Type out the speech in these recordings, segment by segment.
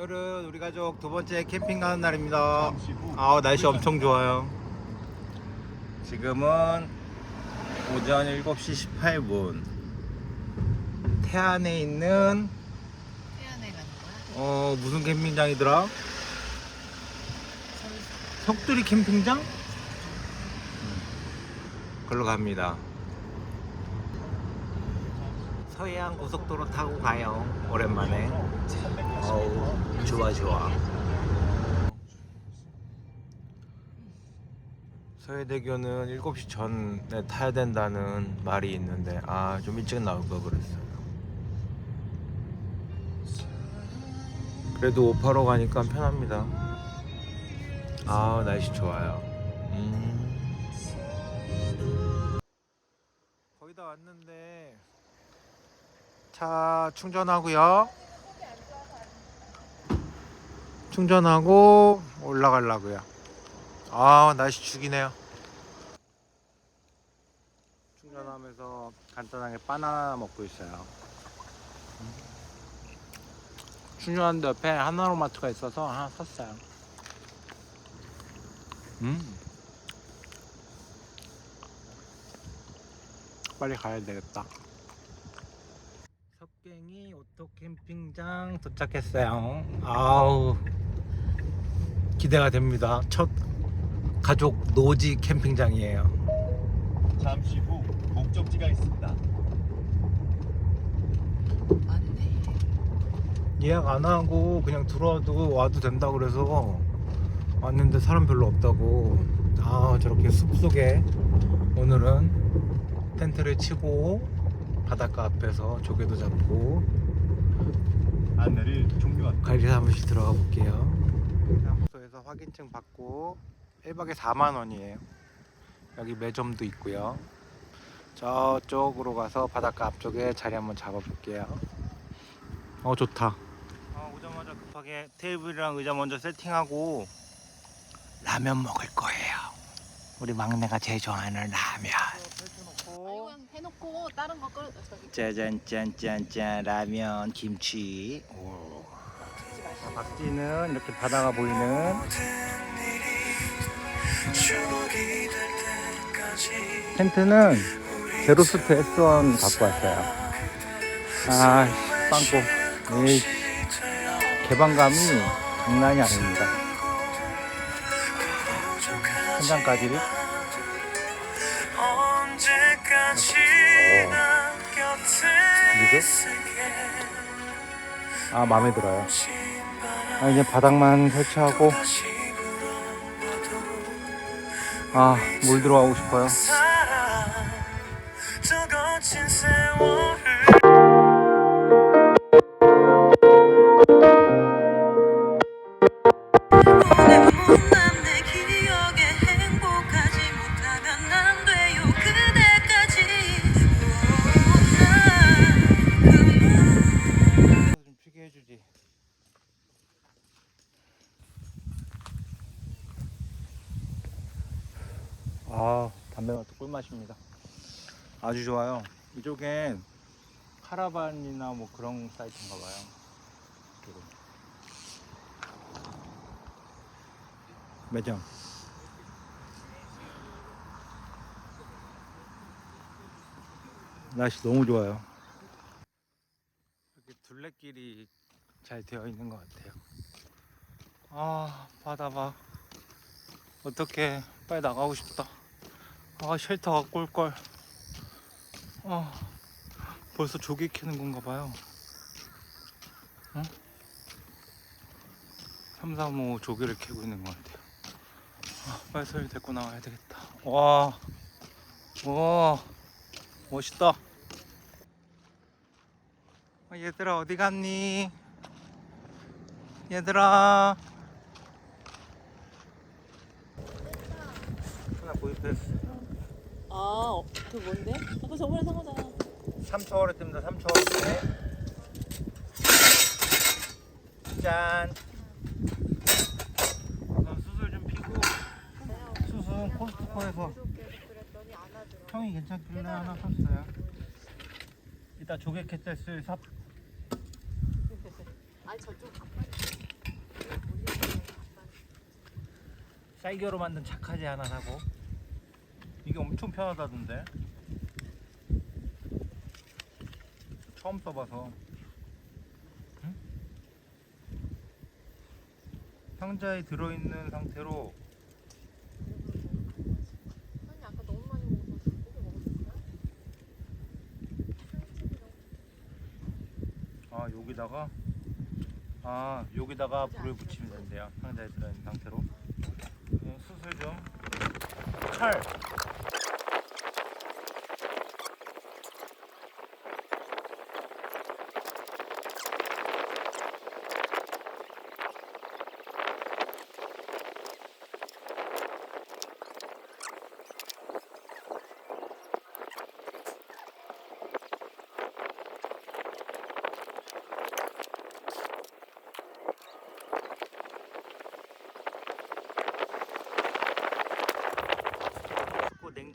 오늘은 우리 가족 두 번째 캠핑 가는 날입니다. 아 날씨 엄청 좋아요. 지금은 오전 7시 18분. 태안에 있는 태안에 가는 거야? 어 무슨 캠핑장이더라? 선- 석두리 캠핑장? 걸로 갑니다. 서해안 고속도로 타고 가요. 오랜만에. 어우 좋아 좋아. 서해대교는 7시 전에 타야 된다는 말이 있는데 아 좀 일찍 나올 걸 그랬어요. 그래도 오파로 가니까 편합니다. 아 날씨 좋아요. 음. 거의 다 왔는데 차 충전하고요. 충전하고 올라가려고요. 아 날씨 죽이네요. 충전하면서 간단하게 바나나 먹고 있어요. 충전하는데 옆에 하나로마트가 있어서 하나 샀어요. 음. 빨리 가야 되겠다. 석갱이 오토 캠핑장 도착했어요. 아우 기대가 됩니다. 첫 가족 노지 캠핑장이에요. 잠시 후 목적지가 있습니다. 맞네. 예약 안 하고 그냥 들어와도 와도 된다 그래서 왔는데 사람 별로 없다고. 아 저렇게 숲 속에 오늘은 텐트를 치고 바닷가 앞에서 조개도 잡고 안내를 종료합니다. 관리 사무실 들어가 볼게요. 확인증 받고 1박에 4만 원이에요. 여기 매점도 있고요. 저쪽으로 가서 바닷가 앞쪽에 자리 한번 잡아볼게요. 어 좋다. 어, 오자마자 급하게 테이블이랑 의자 먼저 세팅하고 라면 먹을 거예요. 우리 막내가 제일 좋아하는 라면. 아, 이건 해놓고 다른 거 끓여 저기 짜잔 짠짠짠 라면 김치. 오. 자, 박지는 이렇게 바다가 보이는 텐트는 제로스트 S1 갖고 왔어요. 아, 빵꾸. 개방감이 장난이 아닙니다. 현장까지. 그리고 아 마음에 들어요. 아 이제 바닥만 설치하고 아 물 들어가고 싶어요. 아주 좋아요. 이쪽엔 카라반이나 뭐 그런 사이트인가 봐요. 이쪽은. 매점. 날씨 너무 좋아요. 이렇게 둘레길이 잘 되어 있는 것 같아요. 아 바다 봐. 어떻게 빨리 나가고 싶다. 아 쉘터 갖고 올 걸. 아 벌써 조개 캐는 건가 봐요. 응? 3, 3, 5 조개를 캐고 있는 것 같아요. 아, 빨리 소리 데리고 나와야 되겠다. 와, 와, 멋있다. 어, 얘들아 어디 갔니? 얘들아 하나 구입했어 아, 어, 그 뭔데? 아까 저번에 산 거잖아. 3초 어를 뜹니다. 3초 어를 짠. 우선 수술 좀 피고 수술 코스트코에서 형이 괜찮길래 하나 샀어요. 이따 조개캐슬 삽. 아니 저쪽 쌀겨로 만든 착하지 않아 사고. 이게 엄청 편하다던데? 처음 써봐서. 응? 상자에 들어있는 상태로? 아 여기다가? 아 여기다가 불을 붙이면 된대요. 상자에 들어있는 상태로. 네, 수술 좀 철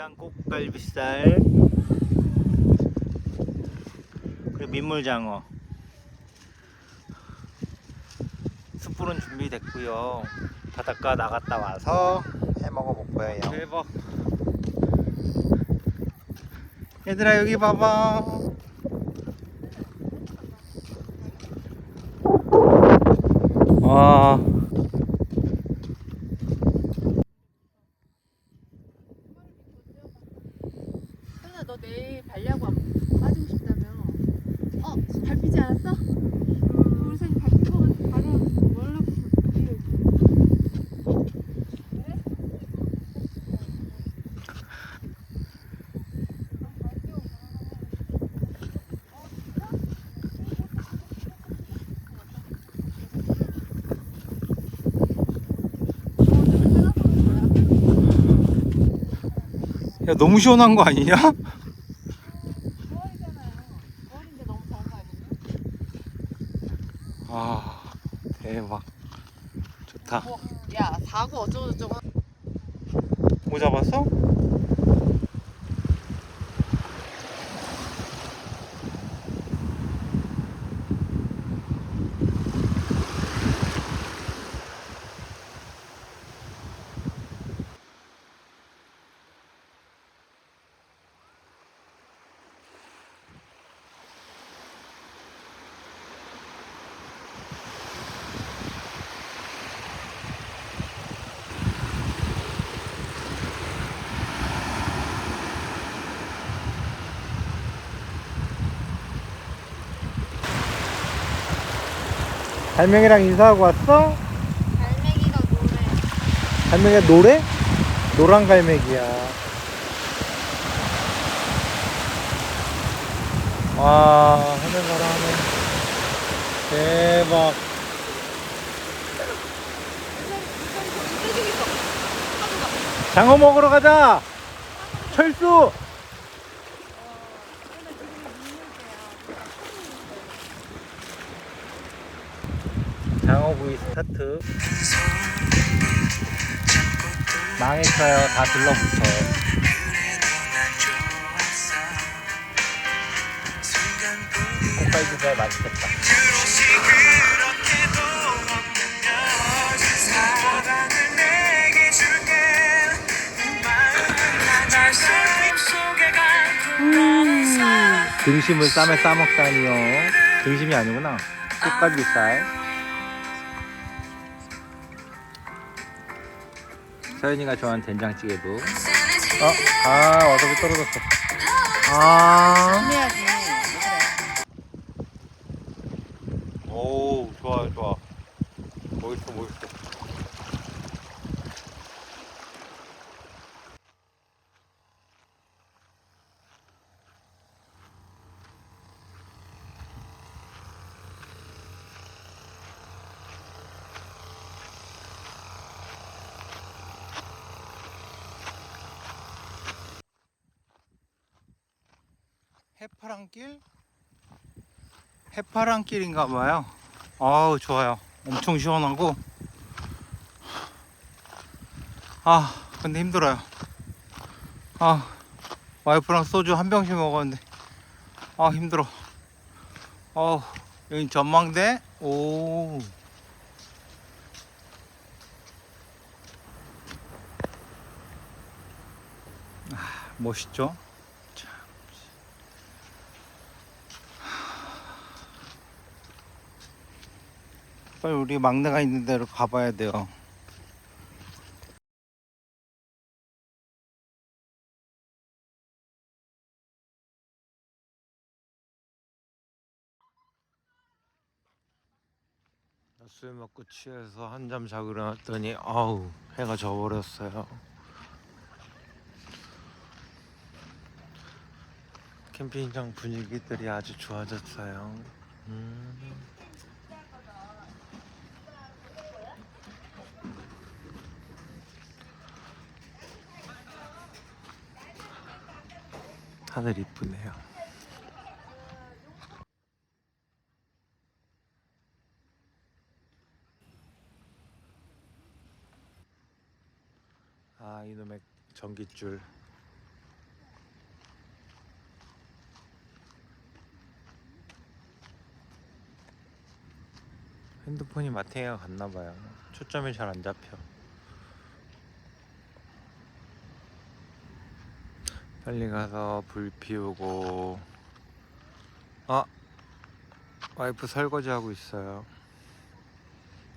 냉장 꽃갈비살. 그리고 민물장어. 숯불은 준비됐고요. 바닷가 나갔다 와서 해 먹어볼 거예요. 대박. 얘들아 여기 봐봐 와 현아 너 내일 발야구 안 빠지고 싶다며 어? 밟히지 않았어? 우리 사이 밟힌 거 같아 바로 연락부터 드려야지 야 너무 시원한 거 아니냐? 9월이잖아요 9월인데 너무 더운 거 아니에요? 아 대박 좋다 뭐, 야 사고 어쩌고 저쩌고 뭐 잡았어? 갈명이랑 인사하고 왔어? 갈매기가 노래. 갈매기가 노래? 노란 갈매기야. 와 하늘 봐라 하늘. 대박. 장어 먹으러 가자. 철수 장어구이 스타트. 망했어요. 다 들러붙어 꽃갈비살 맛있겠다. 등심을 쌈에 싸먹다니요. 등심이 아니구나. 꽃갈비살 서연이가 좋아하는 된장찌개도. 어? 아 어차피 떨어졌어. 아. 해야지 해파랑길? 해파랑길인가 봐요. 아우, 좋아요. 엄청 시원하고. 아, 근데 힘들어요. 아, 와이프랑 소주 한 병씩 먹었는데. 아, 힘들어. 어, 여기 전망대. 오. 아, 멋있죠? 빨리 우리 막내가 있는 데로 가봐야 돼요. 술 먹고 취해서 한잠 자고 일어났더니 아우 해가 져버렸어요. 캠핑장 분위기들이 아주 좋아졌어요. 음. 하늘 이쁘네요. 아 이놈의 전기줄. 핸드폰이 마탱이가 갔나봐요. 초점이 잘 안 잡혀. 빨리 가서 불 피우고. 아 와이프 설거지 하고 있어요.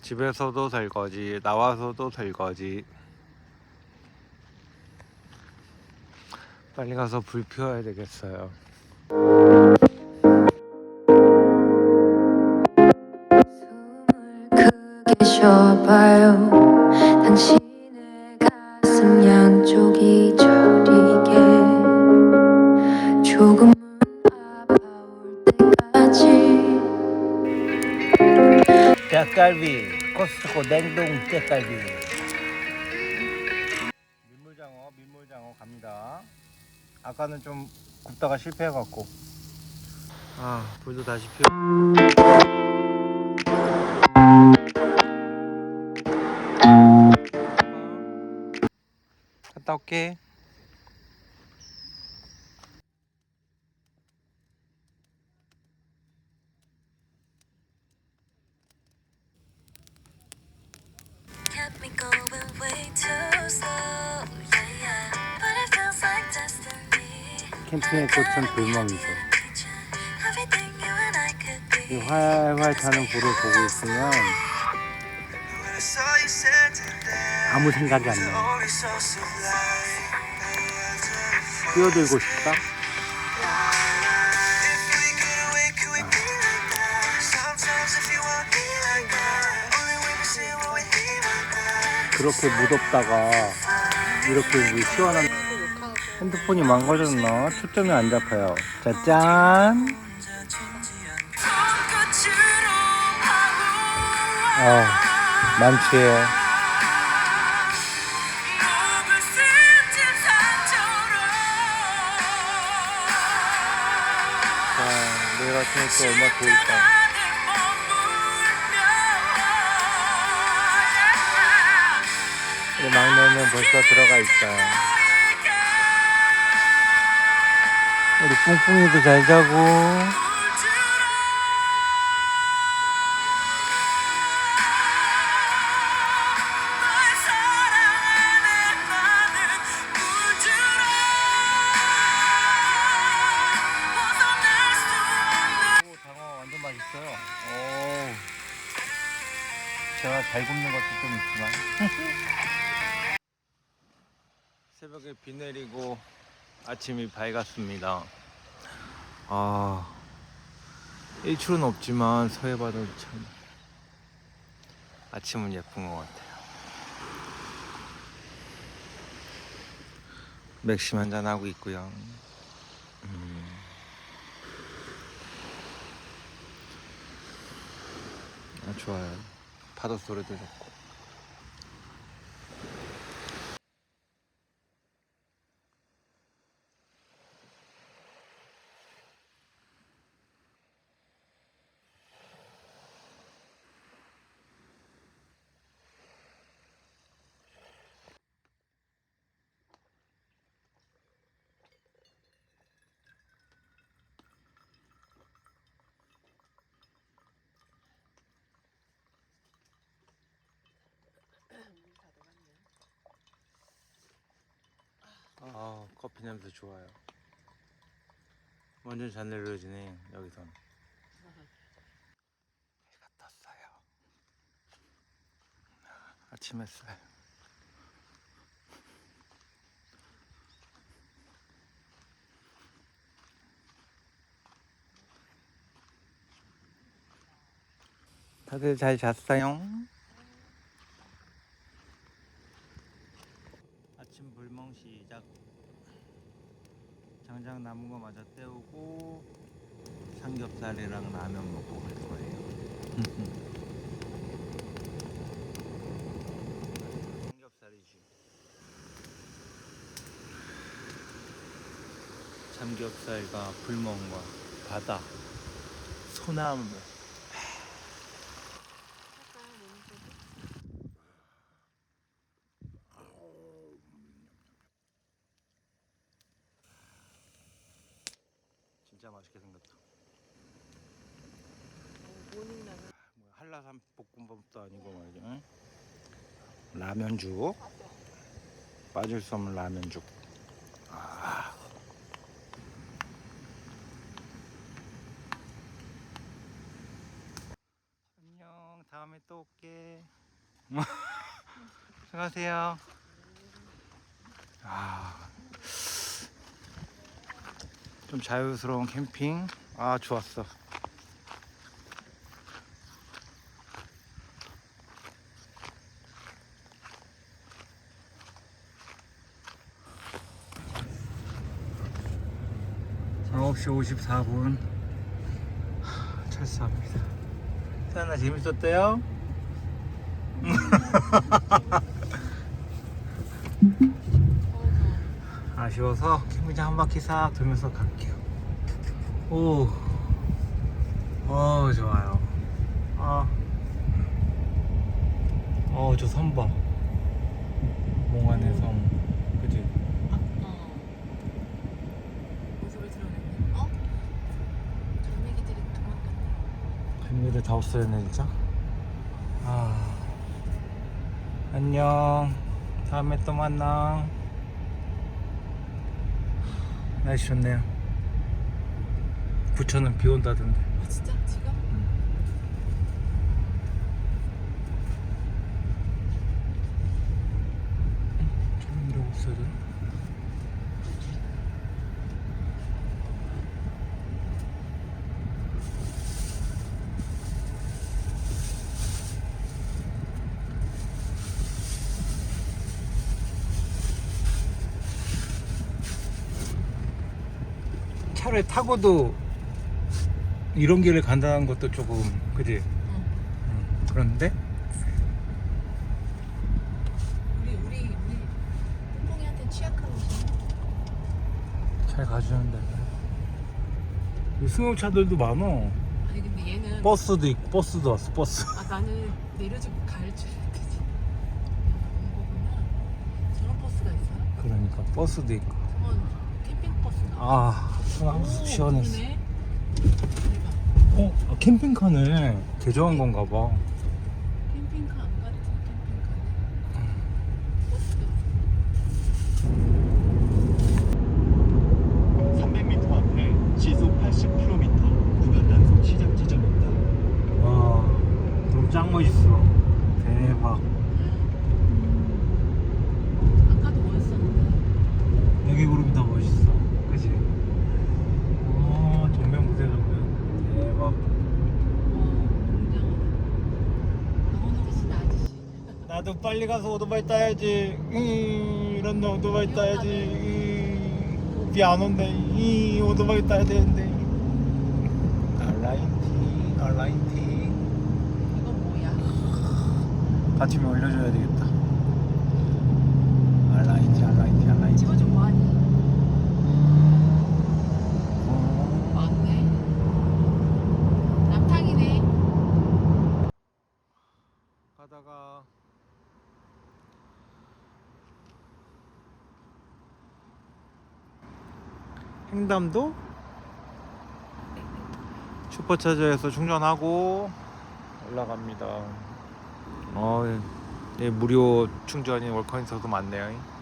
집에서도 설거지, 나와서도 설거지. 빨리 가서 불 피워야 되겠어요. 숨을 크게 쉬어봐요 닭갈비 코스트코 냉동 닭갈비. 민물장어 민물장어 갑니다. 아까는 좀 굽다가 실패해갖고. 아 불도 다시 피워 갔다 올게 destiny. 캠핑의 꽃은 불멍이죠. 이 활활 타는 불을 보고 있으면 아무 생각이 안 나요 뛰어들고 싶다 그렇게 무덥다가 이렇게 시원한 핸드폰이 망가졌나? 초점이 안 잡혀요. 짜잔! 아, 만취해. 자, 내일 아침에 또 얼마? 우리 막내는 벌써 들어가 있어요. 우리 뿡뿡이도 잘 자고. 오, 장어 완전 맛있어요. 오. 제가 잘 굽는 것도 좀 있지만. 새벽에 비 내리고 아침이 밝았습니다. 아, 일출은 없지만 서해바다도 참 아침은 예쁜 것 같아요. 맥심 한잔 하고 있고요. 음. 아, 좋아요. 파도 소리도 좋고. 커피 냄새 좋아요. 완전 잘 내려지네 여기선. 해가 떴어요. 아침 햇살. 다들 잘 잤어요? 아침 불멍 시작. 장장 남은 거 마저 때우고 삼겹살이랑 라면 먹고 갈 거예요. 삼겹살이지. 삼겹살과 불멍과 바다, 소나무. 진짜 맛있게 생겼다. 모닝라면. 뭐 한라산 볶음밥도 아니고 말이야. 응? 라면죽. 빠질 수 없는 라면죽. 아. 안녕. 다음에 또 올게. 수고하세요. 아. 좀 자유스러운 캠핑. 아, 좋았어. 아홉 시 54분 철수합니다. 태연아 재밌었대요? 아쉬워서 캠핑장 한 바퀴 싹 돌면서 갈게요. 오, 어 좋아요. 아, 어저 섬봐. 몽환의 섬, 그지? 어. 모습을 드러냈네. 어? 갈매기들이 도망갔네. 갈매기들 다 없어졌네 진짜. 아, 안녕. 다음에 또 만나. 날씨 좋네요. 부천은 비 온다던데. 아 진짜? 지금? 좀 이러고 있어야 돼. 차를 타고도 이런 길을 간다는 것도 조금 그지? 응. 응, 그런데 우리 우리 우리 뽕뽕이한테 취약한 옷이. 잘 가주는데 이 승용차들도 많어 아니 근데 얘는 버스도 있고 버스도 왔어 버스 아 나는 내려주고 갈줄 알았지. 온 거구나. 저런 버스가 있어요? 그러니까 버스도 있고. 아 오, 시원했어. 어? 아, 캠핑카네 개조한 건가 봐 캠핑카 안 같은 캠핑카네. 버스도. 300m 앞에 시속 80km 구간 단속 시작 지점입니다. 와 그럼 짱 멋있어 대박 아까도 멋있었는데. 여기 그룹이 더 멋있어 그치? 와 전면 무대 전면 대박 와, 굉장하다. 강원도 계시다 아저씨. 나도 빨리 가서 오토바이 따야지. 이, 이런 데 오토바이 따야지. 비 안 온대. 이 오토바이 따야 되는데. 알라인티 알라인티. 이건 뭐야? 같이면 올려줘야 되겠다. 알라인티 알라인티 알라인티. 찍어줘 뭐하니? 어, 맞네. 남탕이네. 가다가 횡담도 슈퍼차저에서 충전하고 올라갑니다. 어, 예, 무료 충전이 월커인서도 많네요.